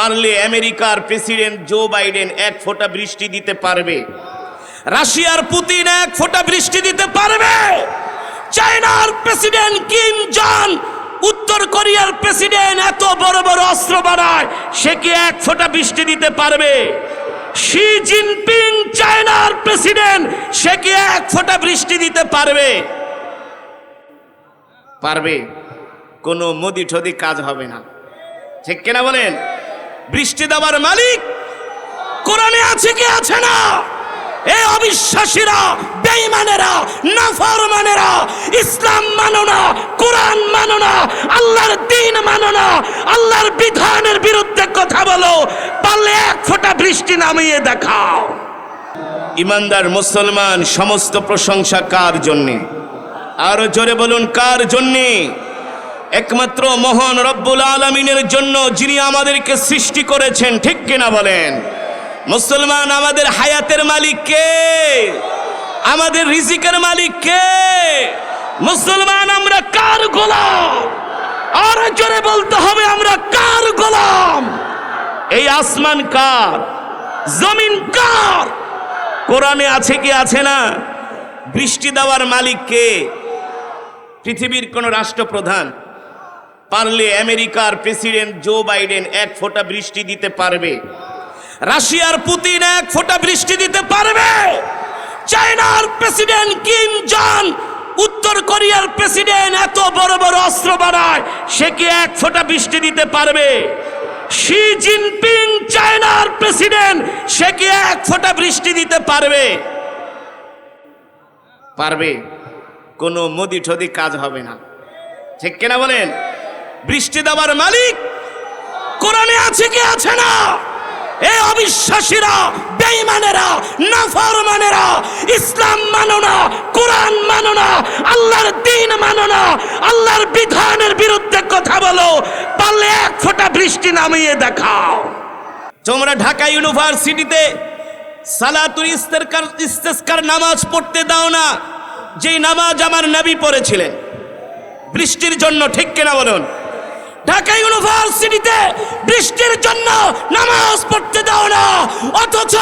পারলে আমেরিকার president Joe Biden এক ফোঁটা বৃষ্টি দিতে পারবে। রাশিয়ার পুতিন এক ফোঁটা বৃষ্টি দিতে পারবে। চায়নার প্রেসিডেন্ট কিম জন উত্তর কোরিয়ার প্রেসিডেন্ট এত বড় বড় অস্ত্র বানায়, সে কি এক ফোঁটা বৃষ্টি দিতে পারবে? শি জিনপিং, চায়নার প্রেসিডেন্ট, সে কি এক ফোঁটা বৃষ্টি দিতে পারবে? পারবে। কোনো মোদি ঠদি কাজ হবে না। ঠিক কিনা বলেন? বৃষ্টি দেওয়ার মালিক। কোরআনে আছে কি আছে না? এই অবিশ্বাসীরা, বেঈমানেরা, নাফরমানেরা, ইসলাম মানো না, কোরআন মানো না, আল্লাহর দিন মানো না, আল্লাহর বিধানের বিরুদ্ধে কথা বলো, পারলে এক ফোঁটা বৃষ্টি নামিয়ে দেখাও। ইমানদার মুসলমান, সমস্ত প্রশংসা কার জন্যে? আরও জোরে বলুন, কার জন্যে? একমাত্র মহান রব্বুল আলমিনের জন্য যিনি আমাদেরকে সৃষ্টি করেছেন, ঠিক কিনা বলেন? মুসলমান আমাদের হায়াতের মালিক কে? আমাদের রিজিকের মালিক কে? মুসলমান আমরা কার গোলাম? আর জোরে বলতে হবে, আমরা কার গোলাম? এই আসমান কার? জমিন কার? কোরআনে আছে কি, আছে না? বৃষ্টি দেওয়ার মালিক কে? পৃথিবীর কোন রাষ্ট্রপ্রধান। পারলে আমেরিকার প্রেসিডেন্ট জো বাইডেন এক ফোঁটা বৃষ্টি দিতে পারবে। রাশিয়ার পুতিন এক ফোঁটা বৃষ্টি দিতে পারবে। চায়নার প্রেসিডেন্ট কিম জন উত্তর কোরিয়ার প্রেসিডেন্ট এত বড় বড় অস্ত্র বানায়, সে কি এক ফোঁটা বৃষ্টি দিতে পারবে? শি জিনপিং, চায়নার প্রেসিডেন্ট, সে কি এক ফোঁটা বৃষ্টি দিতে পারবে? পারবে। কোনো মোদি ঠদি কাজ হবে না। ঠিক কিনা বলেন? বৃষ্টি দেওয়ার মালিক। কোরআনে আছে কি আছে না? এই অবিশ্বাসীরা, বেঈমানেরা, নাফরমানেরা, ইসলাম মানো না, কোরআন মানো না, আল্লাহর দিন মানো না, আল্লাহর বিধানের বিরুদ্ধে কথা বলো, পারলে এক ফোঁটা বৃষ্টি নামিয়ে দেখাও। তোমরা ঢাকা ইউনিভার্সিটিতে সালাতুল ইস্তেরকার ইস্তেস্কার নামাজ পড়তে দাও না, যেই নামাজ আমার নবী পড়েছিলেন। বৃষ্টির জন্য ঠিক কিনা বলুন? ঢাকা ইউনিভার্সিটিতে বৃষ্টির জন্য নামাজ পড়তে দাও না। অথচ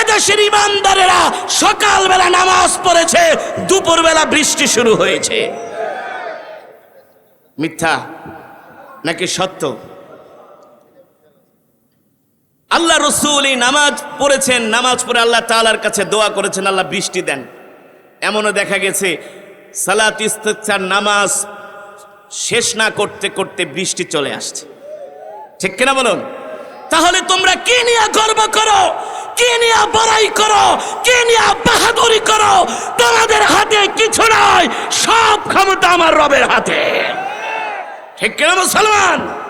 এদেশের ইমানদারেরা সকালবেলা নামাজ পড়েছে, দুপুরবেলা বৃষ্টি শুরু হয়েছে। মিথ্যা নাকি সত্য? আল্লাহ রসুল এই নামাজ পড়েছেন, নামাজ পড়ে আল্লাহ তালার কাছে দোয়া করেছেন, আল্লাহ বৃষ্টি দেন। এমনও দেখা গেছে, সালাত ইস্তেকচার নামাজ শেষ না করতে করতে বৃষ্টি চলে আসছে। ঠিক কিনা বলুন? তাহলে তোমরা কি নিয়ে গর্ব করো? কি নিয়ে বড়াই করো? কি নিয়ে বাহাদুরি করো? তোমাদের হাতে কিছু নয় সব ক্ষমতা আমার রবের হাতে। ঠিক কিনা মুসলমান